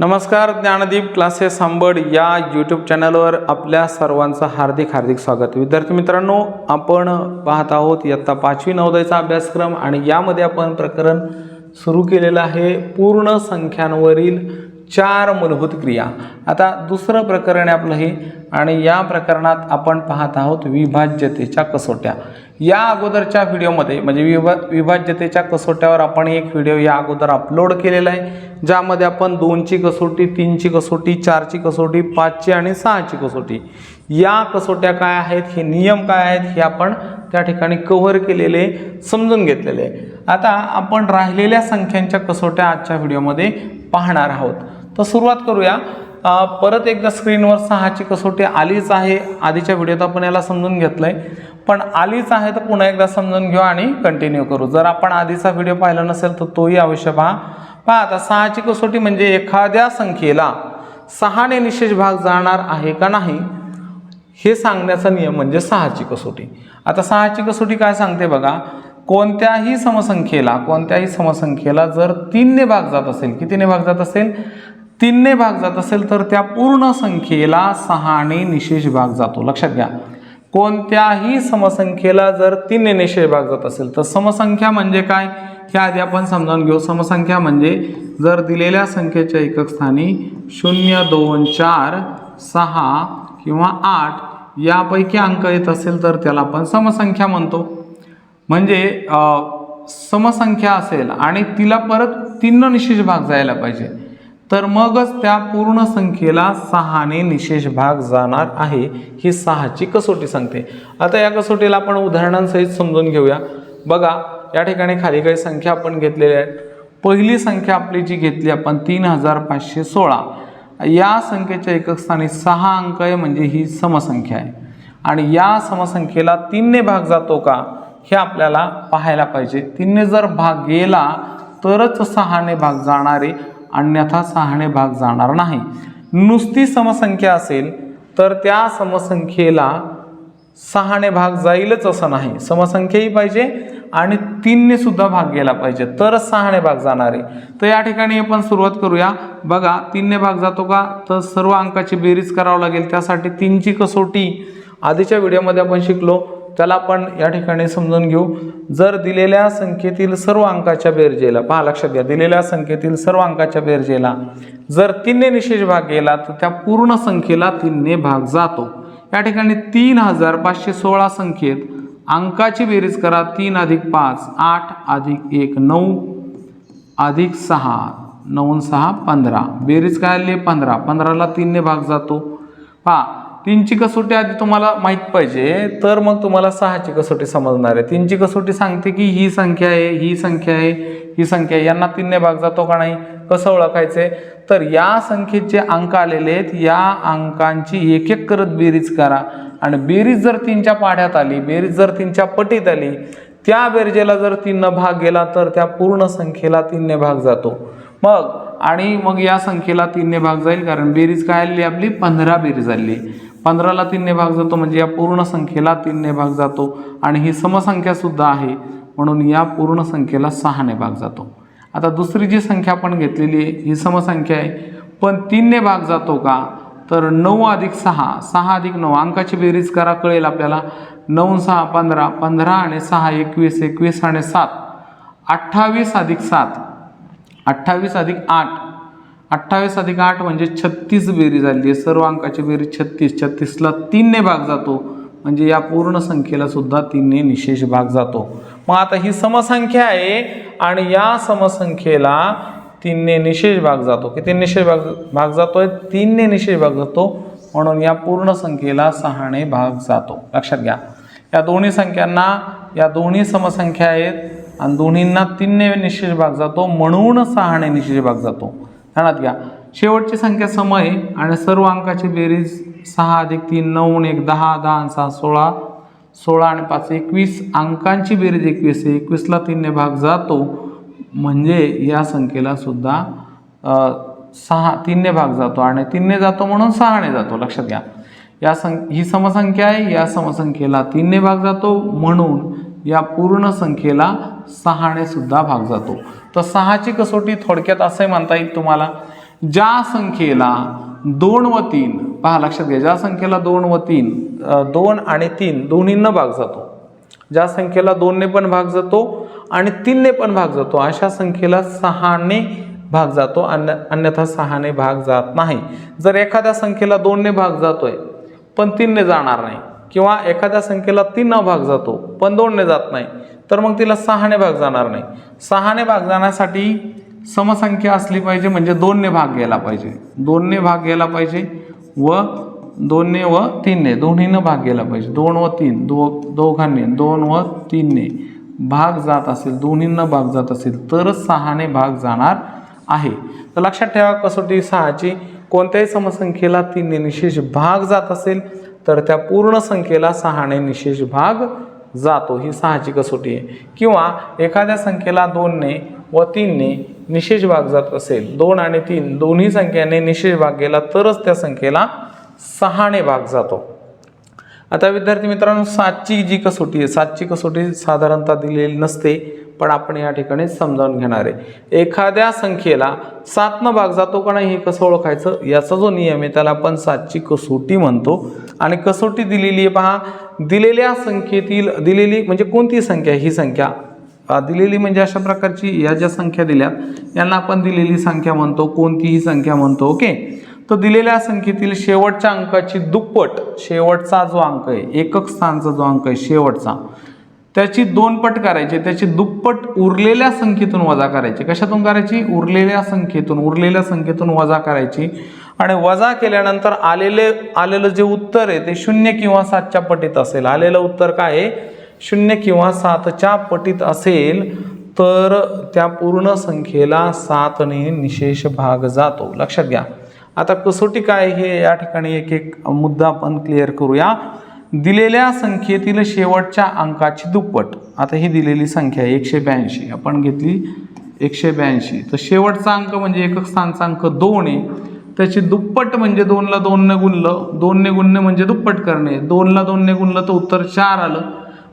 नमस्कार ज्ञानदीप क्लासेस सांबड या यूट्यूब चॅनलवर आपल्या सर्वांचं हार्दिक हार्दिक स्वागत. विद्यार्थी मित्रांनो आपण पाहत आहोत इयत्ता पाचवी नवोदयचा अभ्यासक्रम आणि यामध्ये आपण प्रकरण सुरू केलेलं आहे. पूर्ण संख्यांवरील चार मूलभूत क्रिया. आता दुसरं प्रकरण आहे आपलं हे आणि या प्रकरणात आपण पाहत आहोत विभाज्यतेच्या कसोट्या. या अगोदरच्या व्हिडिओमध्ये म्हणजे विभा विभाज्यतेच्या कसोट्यावर आपण एक व्हिडिओ या अगोदर अपलोड केलेला आहे ज्यामध्ये आपण दोनची कसोटी तीनची कसोटी चारची कसोटी पाचची आणि सहाची कसोटी. या कसोट्या काय आहेत हे नियम काय आहेत हे आपण त्या ठिकाणी कव्हर केलेले समजून घेतलेले आहे. आता आपण राहिलेल्या संख्यांच्या कसोट्या आजच्या व्हिडिओमध्ये पाहणार आहोत. तर सुरुवात करूया. परत एकदा स्क्रीनवर सहाची कसोटी आलीच आहे. आधीच्या व्हिडिओत आपण याला समजून घेतलंय. पण आलीच आहे तर पुन्हा एकदा समजून घेऊ आणि कंटिन्यू करू. जर आपण आधीचा व्हिडिओ पाहिला नसेल तर तोही अवश्य पहा. पहा आता सहाची कसोटी म्हणजे एखाद्या संख्येला सहाने निशेष भाग जाणार आहे का नाही हे सांगण्याचा नियम म्हणजे सहाची कसोटी. आता सहाची कसोटी काय सांगते बघा. कोणत्याही समसंख्येला कोणत्याही समसंख्येला जर तीनने भाग जात असेल कितीने भाग जात असेल? तीनने भाग जात असेल तर त्या पूर्ण संख्येला सहाने निशेष भाग जातो. लक्षात घ्या. कोणत्याही समसंख्येला जर तीनने निशेष भाग जात असेल तर समसंख्या म्हणजे काय? हे आधी आपण समजावून घेऊ. समसंख्या म्हणजे जर दिलेल्या संख्येच्या एकक स्थानी शून्य दोन चार सहा किंवा आठ यापैकी अंक येत असेल तर त्याला आपण समसंख्या म्हणतो. म्हणजे समसंख्या असेल आणि तिला परत तीन निशेष भाग जायला पाहिजे. तर मगच त्या पूर्ण संख्येला सहाने निशेष भाग जाणार आहे. ही सहाची कसोटी सांगते. आता या कसोटीला आपण उदाहरणांसहित समजून घेऊया. बघा या ठिकाणी खाली काही संख्या आपण घेतलेल्या आहेत. पहिली संख्या आपली जी घेतली आपण तीन हजार पाचशे सोळा. या संख्येच्या एकक स्थानी सहा अंक आहे म्हणजे ही समसंख्या आहे. आणि या समसंख्येला तीनने भाग जातो का? हे आपल्याला पाहायला पाहिजे. तीनने जर भाग गेला तरच सहाने भाग जाणारे अन्यथा सहाणे भाग जाणार नाही. नुसती समसंख्या असेल तर त्या समसंख्येला सहाणे भाग जाईलच असं नाही. समसंख्याही पाहिजे आणि तीनने सुद्धा भाग गेला पाहिजे तरच सहाणे भाग जाणार आहे. तर या ठिकाणी आपण सुरुवात करूया. बघा तीनने भाग जातो का? तर सर्व अंकाची बेरीज करावं लागेल. त्यासाठी तीनची कसोटी. आधीच्या व्हिडिओमध्ये आपण शिकलो त्याला आपण या ठिकाणी समजून घेऊ. जर दिलेल्या संख्येतील सर्व अंकाच्या बेरजेला पहा लक्षात घ्या दिलेल्या संख्येतील सर्व अंकाच्या बेरजेला जर तीनने निशेष भाग गेला तर त्या पूर्ण संख्येला तीनने भाग जातो. या ठिकाणी तीन हजार पाचशे सोळा संख्येत अंकाची बेरीज करा. तीन अधिक पाच आठ अधिक एक नऊ अधिक सहा नऊ सहा पंधरा. बेरीज काय आली? पंधरा. पंधराला तीनने भाग जातो. पहा तीनची कसोटी आधी तुम्हाला माहीत पाहिजे तर मग तुम्हाला सहाची कसोटी समजणार आहे. तीनची कसोटी सांगते की ही संख्या आहे ही संख्या आहे ही संख्या आहे. यांना तीनने भाग जातो का नाही? कसं ओळखायचे? तर या संख्येचे अंक आलेले आहेत. या अंकांची एक एक करत बेरीज करा. आणि बेरीज जर तीनच्या पाढ्यात आली बेरीज जर तीनच्या पटीत आली त्या बेरजेला जर तीननं भाग गेला तर त्या पूर्ण संख्येला तीनने भाग जातो. मग आणि मग या संख्येला तीनने भाग जाईल कारण बेरीज काय आली आपली? पंधरा बेरीज आली. पंधराला तीनने भाग जातो म्हणजे या पूर्ण संख्येला तीनने भाग जातो. आणि ही समसंख्यासुद्धा आहे म्हणून या पूर्ण संख्येला सहाने भाग जातो. आता दुसरी जी संख्या आपण घेतलेली आहे ही समसंख्या आहे. पण तीनने भाग जातो का? तर नऊ अधिक सहा सहा अधिक नऊ. अंकाची बेरीज करा कळेल आपल्याला. नऊ सहा पंधरा पंधरा आणि सहा एकवीस एकवीस आणि सात. अठ्ठावीस अधिक सात. अठ्ठावीस अधिक आठ. अठ्ठावीस अधिक आठ म्हणजे छत्तीस बेरी झाली आहे. सर्व अंकाची बेरी छत्तीस. छत्तीसला तीनने भाग जातो. म्हणजे या पूर्ण संख्येला सुद्धा तीनने निशेष भाग जातो. मग आता ही समसंख्या आहे आणि या समसंख्येला तीनने निशेष भाग जातो. किती निशेष भाग भाग जातो आहे तीनने निशेष भाग जातो. म्हणून या पूर्ण संख्येला सहाने भाग जातो. लक्षात घ्या. या दोन्ही संख्यांना या दोन्ही समसंख्या आहेत आणि दोन्हींना तीनने निशेष भाग जातो. म्हणून सहाने निशेष भाग जातो. ध्यानात घ्या. शेवटची संख्या सम आहे आणि सर्व अंकाची बेरीज सहा अधिक तीन नऊ एक दहा दहा आणि सहा सोळा सोळा आणि पाच एकवीस. अंकांची बेरीज एकवीस आहे एकवीसला तीनने भाग जातो. म्हणजे या संख्येला सुद्धा सहा तीनने भाग जातो आणि तीनने जातो म्हणून सहाने जातो. लक्षात घ्या. या सं ही समसंख्या आहे या समसंख्येला तीनने भाग जातो म्हणून या पूर्ण संख्येला सहाने सुद्धा भाग जातो. तर सहाची कसोटी थोडक्यात असंही म्हणता येईल तुम्हाला. ज्या संख्येला दोन व तीन पहा लक्षात घ्या ज्या संख्येला दोन व तीन दोन आणि तीन दोन्हींना भाग जातो. ज्या संख्येला दोनने पण भाग जातो आणि तीनने पण भाग जातो अशा संख्येला सहाने भाग जातो अन्य अन्यथा सहाने भाग जात नाही. जर एखाद्या संख्येला दोनने भाग जातोय पण तीनने जाणार नाही किंवा एखाद्या संख्येला तीन भाग जातो पण दोनने जात नाही तर मग तिला सहाने भाग जाणार नाही. सहाने भाग जाण्यासाठी समसंख्या असली पाहिजे म्हणजे दोनने भाग घ्यायला पाहिजे. दोनने भाग घ्यायला पाहिजे व दोनने व तीनने. दोन्हीनं भाग घ्यायला पाहिजे. दोन व तीन दो दोघांनी. दोन व तीनने. भाग जात असेल दोन्हींना भाग जात असेल तरच सहाने भाग जाणार आहे. तर लक्षात ठेवा कसोटी सहाची कोणत्याही समसंख्येला तीनने निशेष भाग जात असेल तर त्या पूर्ण संख्येला सहाने निशेष भाग जातो. ही सहाची कसोटी आहे. किंवा एखाद्या संख्येला दोनने व तीनने निशेष भाग जात असेल दोन आणि तीन दोन्ही संख्याने निशेष भाग गेला तरच त्या संख्येला सहाने भाग जातो. आता विद्यार्थी मित्रांनो सातची जी कसोटी आहे सातची कसोटी साधारणतः दिलेली नसते पण आपण या ठिकाणी समजावून घेणार आहे. एखाद्या संख्येला सातनं भाग जातो का नाही हे कसं ओळखायचं? याचा जो नियम आहे त्याला आपण सातची कसोटी म्हणतो. आणि कसोटी दिलेली आहे पहा दिलेल्या संख्येतील दिलेली म्हणजे कोणती संख्या? ही संख्या दिलेली म्हणजे अशा प्रकारची या ज्या संख्या दिल्यात यांना आपण दिलेली संख्या म्हणतो कोणतीही संख्या म्हणतो ओके? तर दिलेल्या संख्येतील शेवटच्या अंकाची दुप्पट शेवटचा जो अंक आहे एकक स्थानचा जो अंक आहे शेवटचा त्याची दोन पट करायची त्याची दुप्पट उरलेल्या संख्येतून वजा करायची. कशातून करायची? उरलेल्या संख्येतून उरलेल्या संख्येतून वजा करायची. आणि वजा केल्यानंतर आलेले आलेलं जे उत्तर आहे ते शून्य किंवा सातच्या पटीत असेल. आलेलं उत्तर काय आहे? शून्य किंवा सातच्या पटीत असेल तर त्या पूर्ण संख्येला सातने निशेष भाग जातो. लक्षात घ्या. आता कसोटी काय हे या ठिकाणी एक एक मुद्दा आपण क्लिअर करूया. दिलेल्या संख्येतील शेवटच्या अंकाची दुप्पट. आता ही दिलेली संख्या आहे एकशे ब्याऐंशी. आपण घेतली एकशे ब्याऐंशी. तर शेवटचा अंक म्हणजे एकक स्थानचा अंक दोन आहे. त्याची दुप्पट म्हणजे दोनला दोनने गुणलं. दोनने गुणणे म्हणजे दुप्पट करणे. दोनला दोनने गुणलं तर उत्तर चार आलं.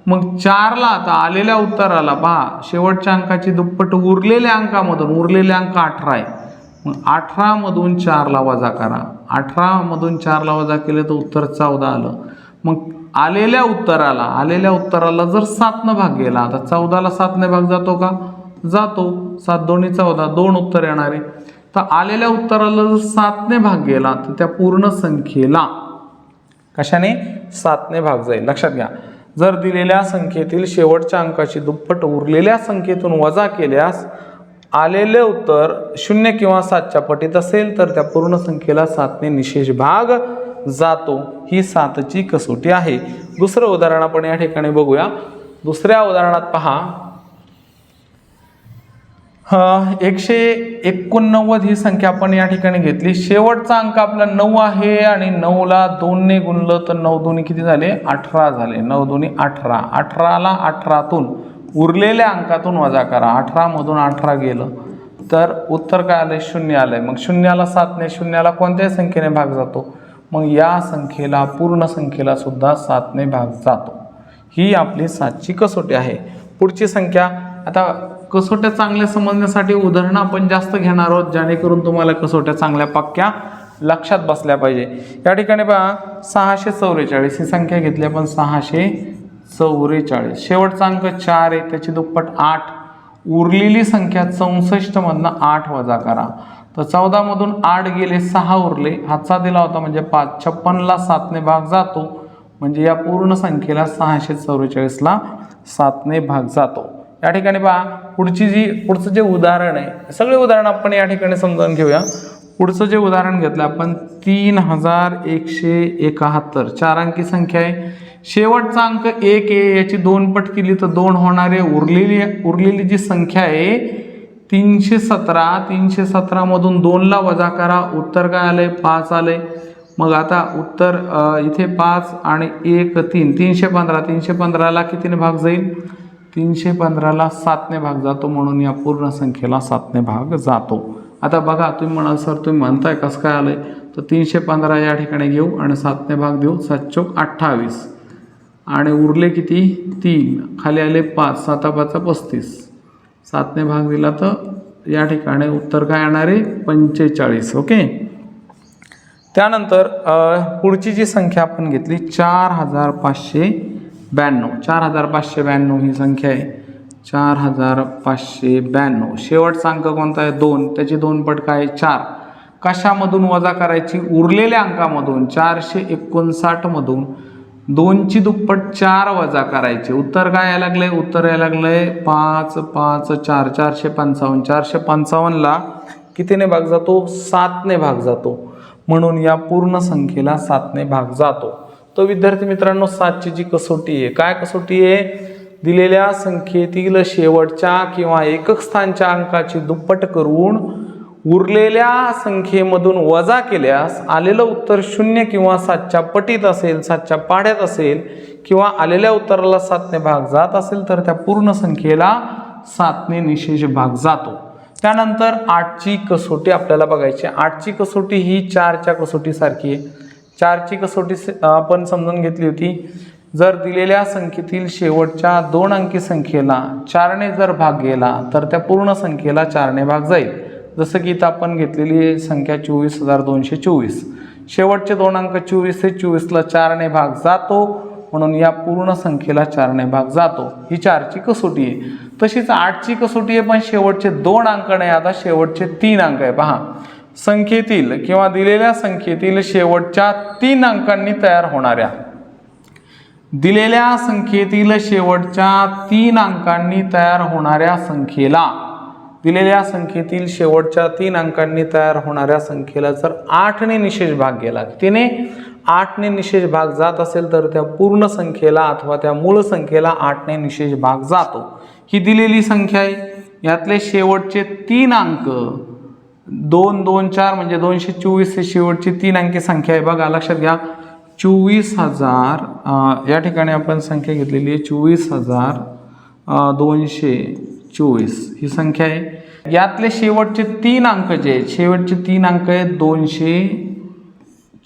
मग चारला आता आलेल्या उत्तराला पहा शेवटच्या अंकाची दुप्पट उरलेल्या अंकामधून उरलेले अंक अठरा आहे. मग अठरामधून चारला वजा करा. अठरामधून चारला वजा केले तर उत्तर चौदा आलं. मग आलेल्या उत्तराला आलेल्या उत्तराला जर सातनं भाग गेला आता चौदाला सातने भाग जातो का? जातो. सात दोन्ही चौदा दोन उत्तर येणारे. तर आलेल्या उत्तराला जर सातने भाग गेला तर त्या पूर्ण संख्येला कशाने? सातने भाग जाईल. लक्षात घ्या. जर दिलेल्या संख्येतील शेवटच्या अंकाची दुप्पट उरलेल्या संख्येतून वजा केल्यास आलेले उत्तर शून्य किंवा सातच्या पटीत असेल तर त्या पूर्ण संख्येला सातने निशेष भाग जातो. ही सातची कसोटी आहे. दुसरं उदाहरण आपण या ठिकाणी बघूया. दुसऱ्या उदाहरणात पहा. एकशे एकोणनव्वद ही संख्या आपण या ठिकाणी घेतली. शेवटचा अंक आपला नऊ आहे आणि नऊला दोनने गुणलं तर नऊ दोन्ही किती झाले? अठरा झाले. नऊ दोन्ही अठरा. अठराला अठरातून उरलेल्या अंकातून वजा करा. अठरामधून अठरा गेलं. तर उत्तर काय आलं शून्य आहे मग शून्याला सातने शून्याला कोणत्याही संख्येने भाग जातो. मग या संख्येला पूर्ण संख्येला सुद्धा सातने भाग जातो. ही आपली सातची कसोटी आहे. पुढची संख्या आता कसोट्या चांगल्या समजण्यासाठी उदाहरणं आपण जास्त घेणार आहोत जेणेकरून तुम्हाला कसोट्या चांगल्या पक्क्या लक्षात बसल्या पाहिजे. या ठिकाणी पहा सहाशे चौवेचाळीस ही संख्या घेतली आपण सहाशे चौवेचाळीस शेवटचा अंक चार आहे त्याची दुप्पट आठ. उरलेली संख्या चौसष्टमधनं आठ वजा करा. तर चौदामधून आठ गेले सहा उरले. हातचा दिला होता म्हणजे पाच. छप्पनला सातने भाग जातो. म्हणजे या पूर्ण संख्येला सहाशे चौवेचाळीसला सातने भाग जातो. या ठिकाणी पहा पुढची जी पुढचं जे उदाहरण आहे सगळे उदाहरण आपण या ठिकाणी समजावून घेऊया. पुढचं जे उदाहरण घेतलं आपण तीन हजार एकशे एकाहत्तर. चार अंकी संख्या आहे. शेवटचा अंक एक आहे याची दोन पट केली तर दोन होणारे उरलेली उरलेली जी संख्या आहे तीनशे सतरा. तीनशे सतरामधून दोनला वजा करा. उत्तर काय आलं आहे पाच आलं आहे मग आता उत्तर इथे पाच आणि एक तीन. तीनशे पंधरा. तीनशे पंधराला कितीने भाग जाईल? तीनशे पंधराला सातने भाग जातो म्हणून या पूर्ण संख्येला सातने भाग जातो. आता बघा तुम्ही म्हणाल सर तुम्ही म्हणताय कसं काय आलंय? तर तीनशे पंधरा या ठिकाणी घेऊ आणि सातने भाग देऊ. सात चौक अठ्ठावीस. आणि उरले किती? तीन. खाली आले पाच. साता पाचा पस्तीस. सातने भाग दिला तर या ठिकाणी उत्तर काय येणार आहे? पंचेचाळीस. ओके? त्यानंतर पुढची जी संख्या आपण घेतली चार हजार पाचशे ब्याण्णव. चार हजार पाचशे ब्याण्णव ही संख्या आहे. चार हजार पाचशे ब्याण्णव. शेवटचा अंक कोणता आहे? दोन. त्याचे दोन पट काय आहे? चार. कशामधून वजा करायची? उरलेल्या अंकामधून चारशे एकोणसाठमधून. दोनची दुप्पट चार वजा करायचे. उत्तर काय यायला लागलंय? उत्तर यायला लागलंय पाच पाच चार. चारशे पंचावन्न. चारशे पंचावन्नला कितीने भाग जातो? सातने भाग जातो. म्हणून या पूर्ण संख्येला सातने भाग जातो. तो विद्यार्थी मित्रांनो सातची जी कसोटी आहे काय कसोटी आहे? दिलेल्या संख्येतील शेवटच्या किंवा एकक स्थानच्या अंकाची दुप्पट करून उरलेल्या संख्येमधून वजा केल्यास आलेलं उत्तर शून्य किंवा सातच्या पटीत असेल सातच्या पाड्यात असेल किंवा आलेल्या उत्तराला सातने भाग जात असेल तर त्या पूर्ण संख्येला सातने निशेष भाग जातो. त्यानंतर आठची कसोटी आपल्याला बघायची आहे. आठची कसोटी ही चारच्या कसोटीसारखी आहे. चारची कसोटी स- आपण समजून घेतली होती. जर दिलेल्या संख्येतील शेवटच्या दोन अंकी संख्येला चारने जर भाग गेला तर त्या पूर्ण संख्येला चारने भाग जाईल. जसं की इथं आपण घेतलेली संख्या चोवीस हजार दोनशे चोवीस. शेवटचे दोन अंक चोवीस ते चोवीसला चारने भाग जातो म्हणून या पूर्ण संख्येला चारने भाग जातो. ही चारची कसोटी आहे. तशीच आठची कसोटी आहे पण शेवटचे दोन अंक नाही आता शेवटचे तीन अंक आहे. पहा संख्येतील किंवा दिलेल्या संख्येतील शेवटच्या तीन अंकांनी तयार होणाऱ्या दिलेल्या संख्येतील शेवटच्या तीन अंकांनी तयार होणाऱ्या संख्येला दिलेल्या संख्येतील शेवटच्या तीन अंकांनी तयार होणाऱ्या संख्येला जर आठने निशेष भाग गेला तिने आठने निशेष भाग जात असेल तर त्या पूर्ण संख्येला अथवा त्या मूळ संख्येला आठने निशेष भाग जातो. ही दिलेली संख्या आहे. यातले शेवटचे तीन अंक दोन दोन चार म्हणजे दोनशे चोवीस हे शेवटची तीन अंकी संख्या आहे. बघा लक्षात घ्या. चोवीस हजार या ठिकाणी आपण संख्या घेतलेली आहे चोवीस हजार दोनशे चोवीस. ही संख्या आहे. यातले शेवटचे तीन अंक जे आहेत शेवटचे तीन अंक आहेत दोनशे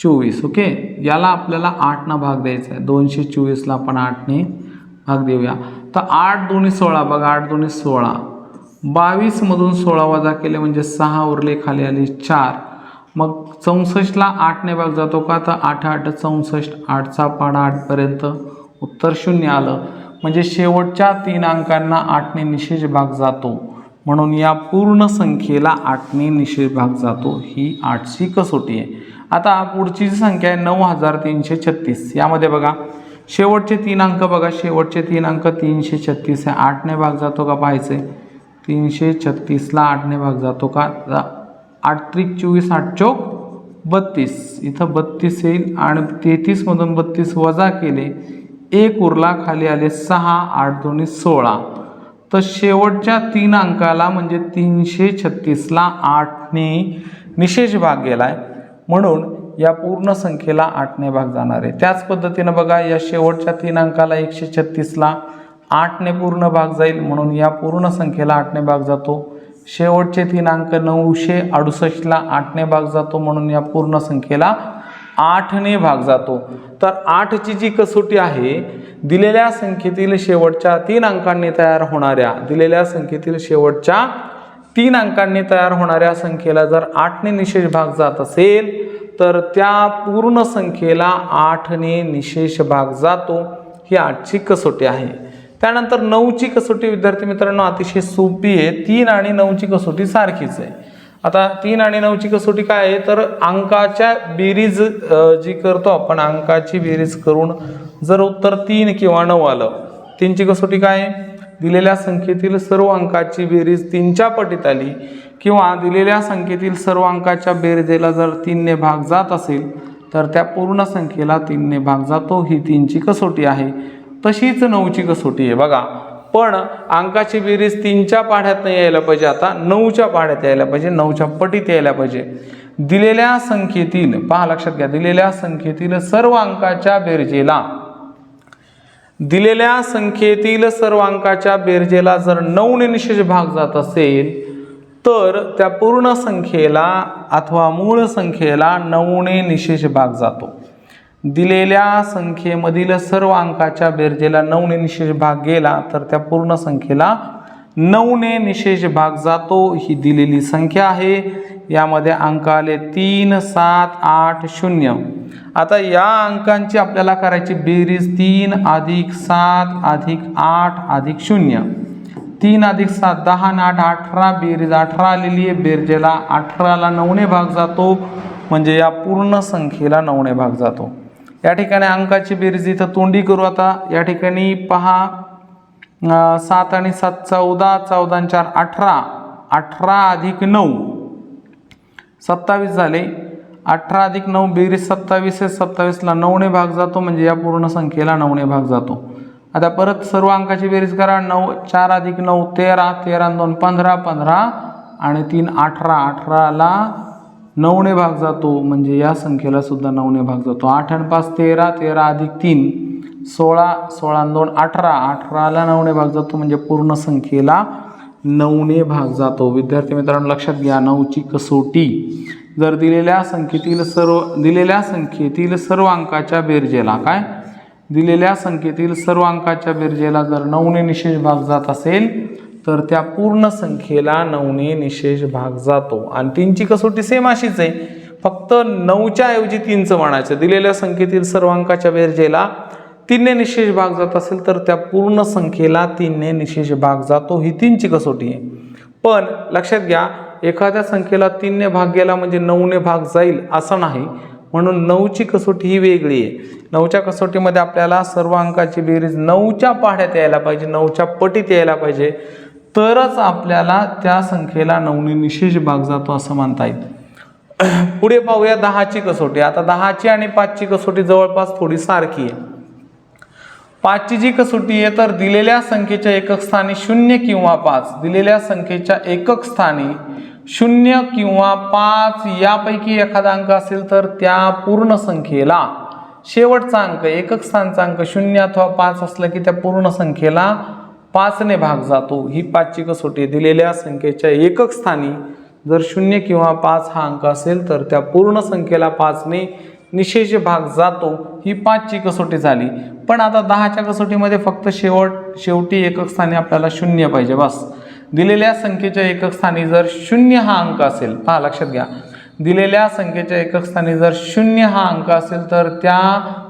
चोवीस ओके? याला आपल्याला आठनं भाग द्यायचा आहे. दोनशे चोवीसला आपण आठने भाग देऊया. तर आठ दोन्ही सोळा बघा आठ दोन्ही सोळा. बावीसमधून सोळा वजा केले म्हणजे सहा उरले खाली आले चार. मग चौसष्टला आठने भाग जातो का? तर आठ आठ चौसष्ट आठचा पाडा आठपर्यंत उत्तर शून्य आलं. म्हणजे शेवटच्या तीन अंकांना आठने निशेष भाग जातो. म्हणून या पूर्ण संख्येला आठने निशेष भाग जातो. ही आठची कसोटी आहे. आता पुढची जी संख्या आहे नऊ हजार तीनशे छत्तीस. यामध्ये बघा शेवटचे तीन अंक बघा. शेवटचे तीन अंक तीनशे छत्तीस आहे. आठने भाग जातो का पाहायचे? तीनशे छत्तीसला आठने भाग जातो का? आठ त्रिक चोवीस आठ चौक बत्तीस. इथं बत्तीस येईल आणि तेहतीसमधून बत्तीस वजा केले एक उरला खाली आले सहा आठ दोन्ही सोळा. तर शेवटच्या तीन अंकाला म्हणजे तीनशे छत्तीसला आठने निशेष भाग गेला आहे म्हणून या पूर्ण संख्येला आठने भाग जाणार आहे. त्याच पद्धतीनं बघा या शेवटच्या तीन अंकाला एकशे छत्तीसला आठने पूर्ण भाग जाईल. म्हणून या पूर्ण संख्येला आठने भाग जातो. शेवटचे तीन अंक नऊशे अडुसष्टला आठने भाग जातो म्हणून या पूर्ण संख्येला आठने भाग जातो. तर आठची जी कसोटी आहे दिलेल्या संख्येतील शेवटच्या तीन अंकांनी तयार होणाऱ्या दिलेल्या संख्येतील शेवटच्या तीन अंकांनी तयार होणाऱ्या संख्येला जर आठने निशेष भाग जात असेल तर त्या पूर्ण संख्येला आठने निशेष भाग जातो. ही आठची कसोटी आहे. त्यानंतर नऊची कसोटी विद्यार्थी मित्रांनो अतिशय सोपी आहे. तीन आणि नऊची कसोटी सारखीच आहे. आता तीन आणि नऊची कसोटी काय आहे? तर अंकाच्या बेरीज जी करतो आपण अंकाची बेरीज करून जर उत्तर तीन किंवा नऊ आलं तीनची कसोटी काय आहे? दिलेल्या संख्येतील सर्व अंकाची बेरीज तीनच्या पटीत आली किंवा दिलेल्या संख्येतील सर्व अंकाच्या बेरजेला जर तीनने भाग जात असेल तर त्या पूर्ण संख्येला तीनने भाग जातो. ही तीनची कसोटी आहे. तशीच नऊची कसोटी आहे. बघा पण अंकाची बेरीज तीनच्या पाढ्यात नाही यायला पाहिजे आता नऊच्या पाढ्यात यायला पाहिजे नऊच्या पटीत यायला पाहिजे. दिलेल्या संख्येतील पहा लक्षात घ्या दिलेल्या संख्येतील सर्व अंकाच्या बेरजेला दिलेल्या संख्येतील सर्व अंकाच्या बेरजेला जर नऊने निशेष भाग जात असेल तर त्या पूर्ण संख्येला अथवा मूळ संख्येला नऊने निशेष भाग जातो. दिलेल्या संख्येमधील सर्व अंकाच्या बेरजेला नऊने निशेष भाग गेला तर त्या पूर्ण संख्येला नऊने निशेष भाग जातो. ही दिलेली संख्या आहे. यामध्ये अंक आले तीन सात आठ शून्य. आता या अंकांची आपल्याला करायची बेरीज तीन अधिक सात अधिक आठ अधिक शून्य. तीन अधिक सात दहा आठ अठरा. बेरीज अठरा आलेली आहे. बेरजेला अठराला नऊने भाग जातो. म्हणजे या पूर्ण संख्येला नऊने भाग जातो. या ठिकाणी अंकाची बेरीज इथं तोंडी करू आता. या ठिकाणी पहा सात आणि सात चौदा चौदा चार अठरा. अठरा अधिक नऊ. सत्तावीस झाले. अठरा अधिक नऊ बेरीज सत्तावीस आहे. सत्तावीसला नऊने भाग जातो म्हणजे या पूर्ण संख्येला नऊने भाग जातो. आता परत सर्व अंकाची बेरीज करा. नऊ चार अधिक नऊ तेरा. तेरा दोन पंधरा पंधरा आणि तीन अठरा. अठराला नऊने भाग जातो म्हणजे या संख्येला सुद्धा नऊने भाग जातो. आठ आणि पाच तेरा तेरा अधिक तीन सोळा सोळा दोन अठरा. अठराला नऊने भाग जातो म्हणजे पूर्ण संख्येला नऊने भाग जातो. विद्यार्थी मित्रांनो लक्षात घ्या नऊची कसोटी. जर दिलेल्या संख्येतील सर्व दिलेल्या संख्येतील सर्व अंकाच्या बेरजेला काय? दिलेल्या संख्येतील सर्व अंकाच्या बेरजेला जर नऊने निशेष भाग जात असेल तर त्या पूर्ण संख्येला नऊने निशेष भाग जातो. आणि तीनची कसोटी सेम अशीच आहे. फक्त नऊच्या ऐवजी तीनचं म्हणायचं. दिलेल्या संख्येतील सर्व अंकाच्या बेरजेला तीनने निशेष भाग जात असेल तर त्या पूर्ण संख्येला तीनने निशेष भाग जातो. ही तीनची कसोटी आहे. पण लक्षात घ्या एखाद्या संख्येला तीनने भाग गेला म्हणजे नऊने भाग जाईल असं नाही. म्हणून नऊची कसोटी ही वेगळी आहे. नऊच्या कसोटीमध्ये आपल्याला सर्व अंकाची बेरीज नऊच्या पाढ्यात यायला पाहिजे नऊच्या पटीत यायला पाहिजे. तरच आपल्याला त्या संख्येला नऊने निशेष भाग जातो असं म्हणता येईल. पुढे पाहूया दहाची कसोटी. आता दहाची आणि पाचची कसोटी जवळपास थोडी सारखी आहे. पाचची जी कसोटी आहे तर दिलेल्या संख्येच्या एकक स्थानी शून्य किंवा पाच. दिलेल्या संख्येच्या एकक स्थानी शून्य किंवा पाच यापैकी एखादा अंक असेल तर त्या पूर्ण संख्येला शेवटचा अंक एकक स्थानचा अंक शून्य अथवा पाच असला की त्या पूर्ण संख्येला पाचने भाग जातो. ही पाचची कसोटी दिलेल्या संख्येच्या एकक स्थानी जर शून्य किंवा पाच हा अंक असेल तर त्या पूर्ण संख्येला पाचने निशेष भाग जातो. ही पाचची कसोटी झाली. पण आता दहाच्या कसोटीमध्ये फक्त शेवट शेवटी एकक स्थानी आपल्याला शून्य पाहिजे बस. दिलेल्या संख्येच्या एकक स्थानी जर शून्य हा अंक असेल पहा लक्षात घ्या. दिलेल्या संख्येच्या एकक स्थानी जर शून्य हा अंक असेल तर त्या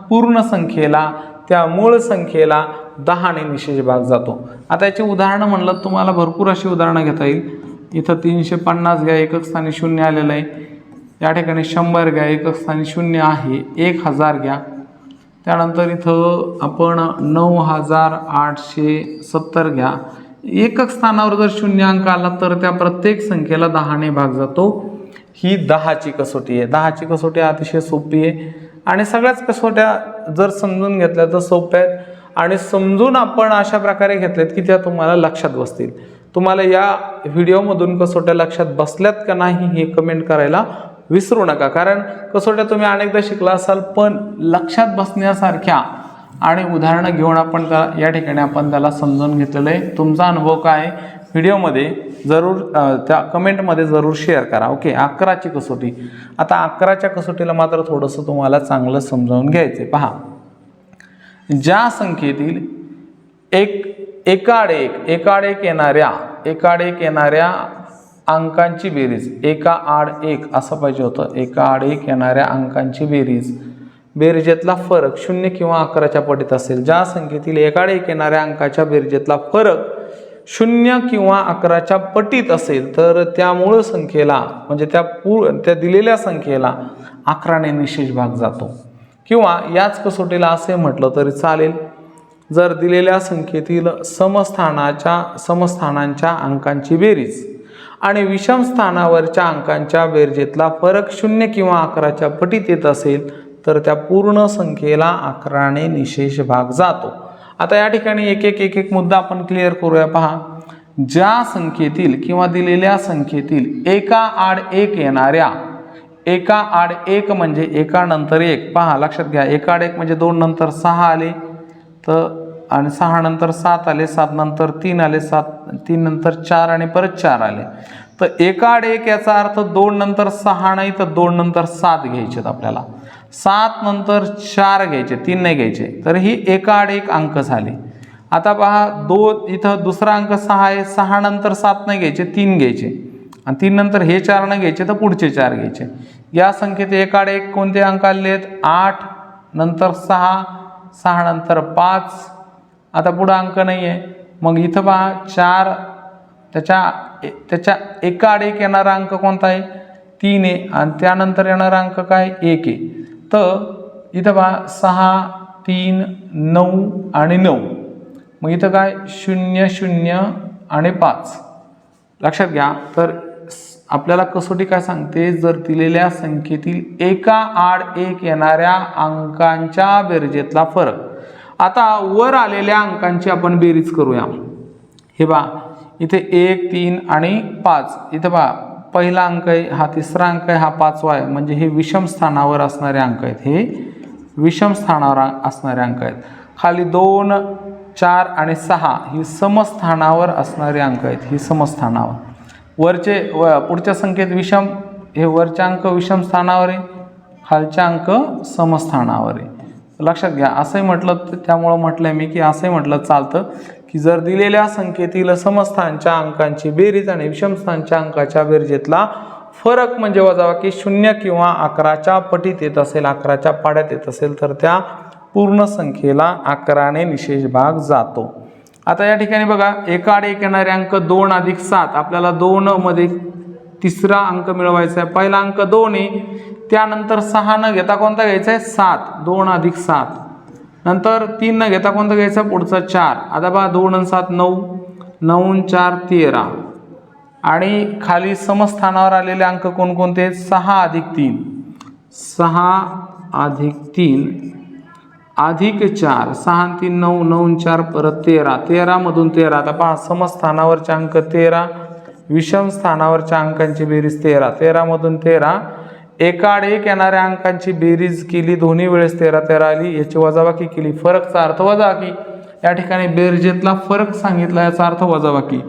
पूर्ण संख्येला त्या मूळ संख्येला दहाने निशेष भाग जातो. आता याची उदाहरणं म्हणलं तुम्हाला भरपूर अशी उदाहरणं घेता येईल. इथं तीनशे पन्नास घ्या एकक स्थानी शून्य आलेलं आहे. या ठिकाणी शंभर घ्या एकक स्थानी शून्य आहे एक हजार घ्या. त्यानंतर इथं आपण नऊ हजार आठशे सत्तर घ्या. एकक स्थानावर जर शून्य अंक आला तर त्या प्रत्येक संख्येला दहाने भाग जातो. ही दहाची कसोटी आहे. दहाची कसोटी अतिशय सोपी आहे. आणि सगळ्याच कसोट्या जर समजून घेतल्या तर सोप्या आहेत. आणि समजून आपण अशा प्रकारे घेतल्यात की त्या तुम्हाला लक्षात बसतील. तुम्हाला या व्हिडिओमधून कसोट्या लक्षात बसल्यात का नाही हे कमेंट करायला विसरू नका. कारण कसोट्या तुम्ही अनेकदा शिकला असाल पण लक्षात बसण्यासारख्या आणि उदाहरणं घेऊन आपण त्या या ठिकाणी आपण त्याला समजून घेतलेलं आहे. तुमचा अनुभव काय आहे? व्हिडिओमध्ये जरूर त्या कमेंटमध्ये जरूर शेअर करा. ओके अकराची कसोटी. आता अकराच्या कसोटीला मात्र थोडंसं तुम्हाला चांगलं समजावून घ्यायचं आहे पहा. ज्या संख्येतील एक एकाड एक एकाड एक येणाऱ्या एकाड एक येणाऱ्या अंकांची बेरीज एका आड एक असं पाहिजे होतं. एका आड एक येणाऱ्या अंकांची बेरीज. बेरजेतला फरक शून्य किंवा अकराच्या पटीत असेल. ज्या संख्येतील एकाड एक येणाऱ्या अंकाच्या बेरजेतला फरक शून्य किंवा अकराच्या पटीत असेल तर त्या मूळ संख्येला म्हणजे त्या पू त्या दिलेल्या संख्येला अकराने निशेष भाग जातो. किंवा याच कसोटीला असे म्हटलं तरी चालेल. जर दिलेल्या संख्येतील समस्थानाच्या समस्थानांच्या अंकांची बेरीज आणि विषम स्थानावरच्या अंकांच्या बेरजेतला फरक शून्य किंवा अकराच्या पटीत येत असेल तर त्या पूर्ण संख्येला अकराने निशेष भाग जातो. आता या ठिकाणी एक एक एक एक मुद्दा आपण क्लिअर करूया. पहा ज्या संख्येतील किंवा दिलेल्या संख्येतील एका आड एक येणाऱ्या एका आड एक म्हणजे एका नंतर एक. पहा लक्षात घ्या एका आड एक म्हणजे दोन नंतर सहा आले तर आणि सहा नंतर सात आले सात नंतर तीन आले सात तीन नंतर चार आणि परत चार आले. तर एका आड एक याचा अर्थ दोन नंतर सहा नाही तर दोन नंतर सात घ्यायचेत आपल्याला. सात नंतर चार घ्यायचे तीन नाही घ्यायचे. तर ही एका आड एक अंक झाले. आता पहा दोन इथं दुसरा अंक सहा आहे. सहा नंतर सात नाही घ्यायचे तीन घ्यायचे. आणि तीन नंतर हे चार नाही घ्यायचे तर पुढचे चार घ्यायचे. या संख्येत एकाड एक कोणते अंक आले आहेत? आठ नंतर सहा सहा नंतर पाच. आता पुढं अंक नाही आहे. मग इथं पहा चार त्याच्या ए- त्याच्या एकाड एक येणारा अंक कोणता आहे? तीन आहे. आणि त्यानंतर येणारा अंक काय? एक आहे. तर इथं पहा सहा तीन नऊ आणि नऊ. मग इथं काय? शून्य शून्य आणि पाच. लक्षात घ्या तर आपल्याला कसोटी काय सांगते? जर दिलेल्या संख्येतील एका आड एक येणाऱ्या अंकांच्या बेरजेतला फरक. आता वर आलेल्या अंकांची आपण बेरीज करूया. हे बा इथे एक तीन आणि पाच. इथं बा पहिला अंक आहे हा तिसरा अंक आहे हा पाचवा आहे. म्हणजे हे विषम स्थानावर असणारे अंक आहेत. हे विषम स्थानावर असणारे अंक आहेत. खाली दोन चार आणि सहा ही समस्थानावर असणारे अंक आहेत. ही समस्थानावर. वरचे व पुढच्या संख्येत विषम हे वरचे अंक विषम स्थानावर आहे. खालचे अंक समस्थानावर आहे. लक्षात घ्या असंही म्हटलं तर त्यामुळं आहे मी की असंही म्हटलं चालतं. की जर दिलेल्या संख्येतील समस्थानच्या अंकांची बेरीज आणि विषमस्थानच्या अंकाच्या बेरजेतला फरक म्हणजे वजाबाकी शून्य किंवा अकराच्या पटीत येत असेल अकराच्या पाड्यात येत असेल तर त्या पूर्ण संख्येला अकराने निशेष भाग जातो. आता या ठिकाणी बघा एकाडे एक येणारे अंक दोन अधिक सात. आपल्याला दोन मध्ये तिसरा अंक मिळवायचा आहे. पहिला अंक दोन आहे. त्यानंतर सहा न घेता कोणता घ्यायचा आहे? सात. दोन अधिक सात. नंतर तीन न घेता कोणता घ्यायचा? पुढचा चार. आता बघा दोन आणि सात नऊ. नऊ चार तेरा. आणि खाली समस्थानावर आलेले अंक कोणकोणते? सहा अधिक तीन. सहा अधिक तीन अधिक चार. सहा तीन नऊ. नऊ चार परत तेरा. तेरामधून तेरा. आता पहा समस्थानावरचे अंक तेरा विषम स्थानावरच्या अंकांची बेरीज तेरा. तेरामधून तेरा एकाड एक येणाऱ्या अंकांची बेरीज केली दोन्ही वेळेस तेरा तेरा आली. याची वजाबाकी केली. फरकचा अर्थ वजाबाकी. या ठिकाणी बेरजेतला फरक सांगितला याचा अर्थ वजाबाकी.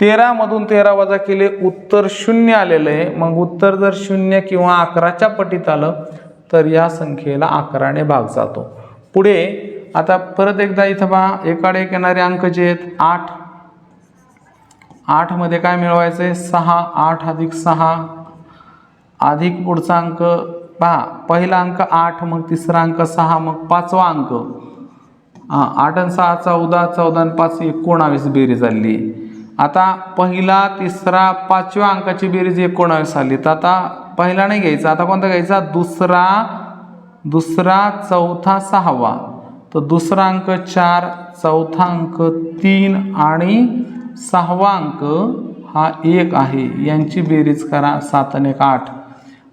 तेरामधून तेरा वजा केले उत्तर शून्य आलेलं आहे. मग उत्तर जर शून्य किंवा अकराच्या पटीत आलं तर या संख्येला अकराने भाग जातो. पुढे आता परत एकदा इथं पहा. एकाड एक येणारे अंक जे आहेत आठ. आठमध्ये काय मिळवायचं आहे सहा आठ अधिक सहा. अधिक पुढचा अंक पहा. पहिला अंक आठ मग तिसरा अंक सहा मग पाचवा अंक. हां आठ आणि सहा चौदा चौदा आणि पाच एकोणावीस बेरीज आली. आता पहिला तिसरा पाचव्या अंकाची बेरीज एकोणावीस आली. तर आता पहिला नाही घ्यायचा. आता कोणता घ्यायचा? दुसरा दुसरा चौथा सहावा. तर दुसरा अंक चार चौथा अंक तीन आणि सहावा अंक हा एक आहे. यांची बेरीज करा. सात आणि एक आठ.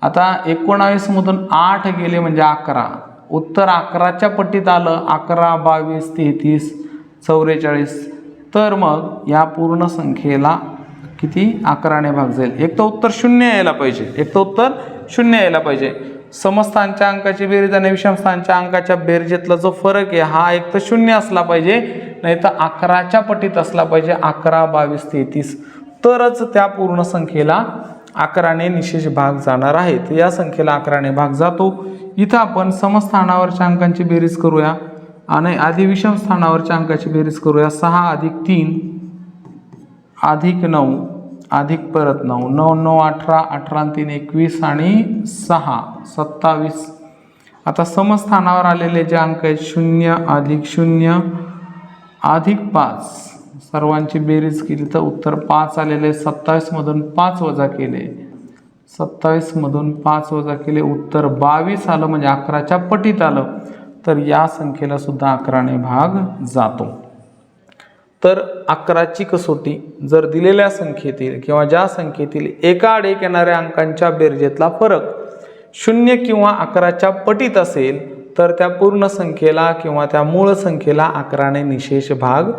आता एकोणावीसमधून आठ गेले म्हणजे अकरा. उत्तर अकराच्या पट्टीत आलं अकरा बावीस तेहतीस चौवेचाळीस तर मग या पूर्ण संख्येला किती? अकराने भाग जाईल. एक तर उत्तर शून्य यायला पाहिजे. एक तर उत्तर शून्य यायला पाहिजे. समस्थानच्या अंकाची बेरीज आणि विषमस्थानच्या अंकाच्या बेरजेतला जो फरक आहे हा एक तर शून्य असला पाहिजे नाही तर अकराच्या पटीत असला पाहिजे अकरा बावीस तेहतीस. तरच त्या पूर्ण संख्येला अकराने निशेष भाग जाणार आहेत. या संख्येला अकराने भाग जातो. इथं आपण समस्थानावरच्या अंकांची बेरीज करूया. आणि आधी विषम स्थानावरच्या अंकाची बेरीज करूया. सहा अधिक तीन अधिक नऊ अधिक परत नऊ. नऊ नऊ अठरा अठरा तीन एकवीस आणि सहा सत्तावीस. आता समस्थानावर आलेले जे अंक आहेत शून्य अधिक शून्य अधिक पाच. सर्वांची बेरीज केली तर उत्तर पाच आलेले सत्तावीसमधून पाच वजा केले. सत्तावीसमधून पाच वजा केले उत्तर बावीस आलं म्हणजे अकराच्या पटीत आलं. तर या संख्येला सुद्धा अकराने भाग जातो. तर अकराची कसोटी जर दिलेल्या संख्येतील किंवा ज्या संख्येतील एका एक येणाऱ्या अंकांच्या बेरजेतला फरक शून्य किंवा अकराच्या पटीत असेल तर त्या पूर्ण संख्येला किंवा त्या मूळ संख्येला अकराने निशेष भाग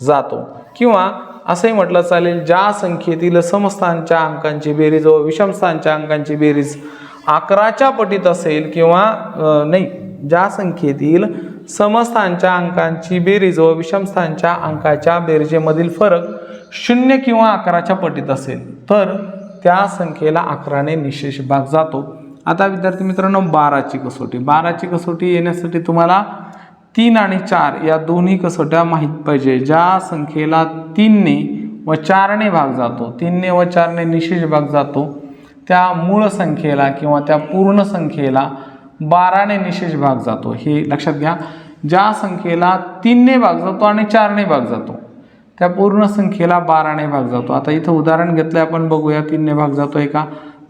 जातो. किंवा असंही म्हटलं चालेल ज्या संख्येतील समस्थानच्या अंकांची बेरीज व विषमस्थानच्या अंकांची बेरीज अकराच्या पटीत असेल किंवा नाही ज्या संख्येतील समस्थानच्या अंकांची बेरीज व विषमस्थानच्या अंकाच्या बेरजेमधील फरक शून्य किंवा अकराच्या पटीत असेल तर त्या संख्येला अकराने निशेष भाग जातो. आता विद्यार्थी मित्रांनो बाराची कसोटी. बाराची कसोटी येण्यासाठी तुम्हाला तीन आणि चार या दोन्ही कसोट्या माहीत पाहिजे. ज्या संख्येला तीनने व चारने भाग जातो तीनने व चारने निशेष भाग जातो त्या मूळ संख्येला किंवा त्या पूर्ण संख्येला बाराने निशेष भाग जातो. हे लक्षात घ्या. ज्या संख्येला तीनने भाग जातो आणि चारने भाग जातो त्या पूर्ण संख्येला बाराने भाग जातो. आता इथं उदाहरण घेतलं आपण बघूया तीनने भाग जातो आहे का?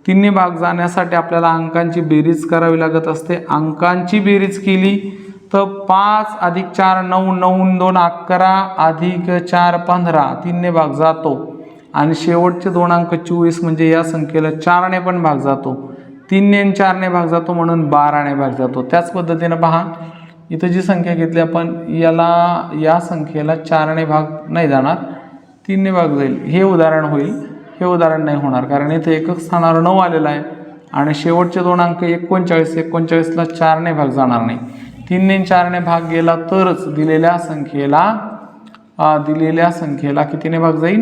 तीनने भाग जाण्यासाठी आपल्याला अंकांची बेरीज करावी लागत असते. अंकांची बेरीज केली तर पाच अधिक चार नऊ नऊ दोन अकरा अधिक चार पंधरा तीनने भाग जातो. आणि शेवटचे दोन अंक चोवीस म्हणजे या संख्येला चारने पण भाग जातो. तीनने आणि चारने भाग जातो म्हणून बाराने भाग जातो. त्याच पद्धतीनं पहा. इथं जी संख्या घेतली आपण याला या संख्येला चारने भाग नाही जाणार तीनने भाग जाईल. हे उदाहरण होईल. हे उदाहरण नाही होणार कारण इथे एकक स्थानावर नऊ आलेला आहे. आणि शेवटचे दोन अंक एकोणचाळीस एकोणचाळीसला चारने भाग जाणार नाही. तीनने चारने भाग गेला तरच दिलेल्या संख्येला दिलेल्या संख्येला कितीने भाग जाईल?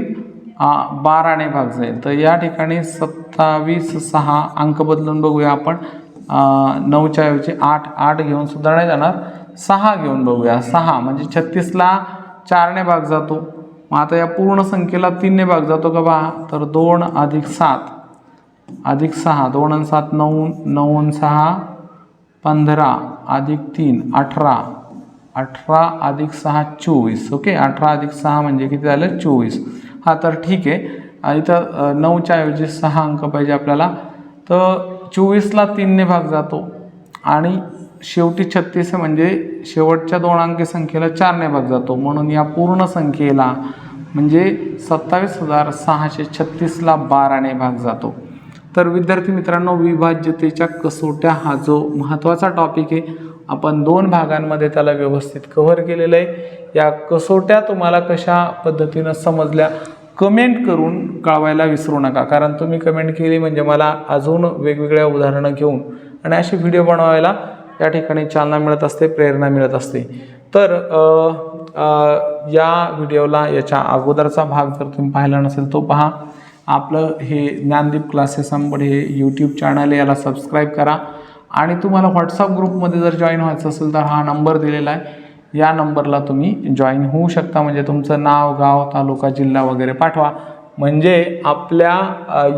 बाराने भाग जाईल. तर या ठिकाणी सत्तावीस सहा अंक बदलून बघूया आपण. नऊच्या ऐवजी आठ आठ घेऊन सुद्धा नाही जाणार. सहा घेऊन बघूया. सहा म्हणजे छत्तीसला चारने भाग जातो. मग आता या पूर्ण संख्येला तीनने भाग जातो का बा? तर दोन अधिक सात. अधिक सहा दोन आणि सात नऊ नऊ सहा पंधरा अधिक तीन अठरा. अठरा अधिक सहा चोवीस. ओके? अठरा अधिक सहा म्हणजे किती झालं? चोवीस. हा तर ठीक आहे. इथं नऊच्या ऐवजी सहा अंक पाहिजे आपल्याला. तर चोवीसला तीनने भाग जातो. आणि शेवटी छत्तीस म्हणजे शेवटच्या दोन अंकी संख्येला चारने भाग जातो. म्हणून या पूर्ण संख्येला म्हणजे सत्तावीस हजार सहाशे छत्तीसला बाराने भाग जातो. तर विद्यार्थी मित्रांनो विभाज्यतेच्या कसोट्या हा जो महत्त्वाचा टॉपिक आहे आपण दोन भागांमध्ये त्याला व्यवस्थित कव्हर केलेलं आहे. या कसोट्या तुम्हाला कशा पद्धतीनं समजल्या कमेंट करून कळवायला विसरू नका. कारण तुम्ही कमेंट केली म्हणजे मला अजून वेगवेगळ्या उदाहरणं घेऊन आणि असे व्हिडिओ बनवायला या ठिकाणी चालना मिळत असते प्रेरणा मिळत असते. तर या व्हिडिओला याच्या अगोदरचा भाग जर तुम्ही पाहिला नसेल तो पहा. आपलं हे ज्ञानदीप क्लासेस अंबड हे यूट्यूब चॅनल आहे याला सबस्क्राईब करा. आणि तुम्हाला व्हॉट्सअप ग्रुपमध्ये जर जॉईन व्हायचं असेल तर हा नंबर दिलेला आहे. या नंबरला तुम्ही जॉईन होऊ शकता. म्हणजे तुमचं नाव गाव तालुका जिल्हा वगैरे पाठवा. म्हणजे आपल्या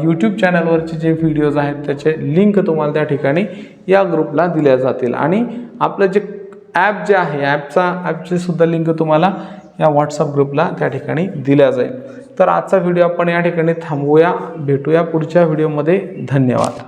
यूट्यूब चॅनलवरचे जे व्हिडिओज आहेत त्याचे लिंक तुम्हाला त्या ठिकाणी या ग्रुपला दिल्या जातील. आणि आपलं जे ॲप जे आहे ॲपचा ॲपची सुद्धा लिंक तुम्हाला या व्हॉट्सअप ग्रुपला त्या ठिकाणी दिल्या जाईल. तर आजचा व्हिडिओ आपण या ठिकाणी थांबवूया. भेटूया पुढच्या व्हिडिओमध्ये. धन्यवाद.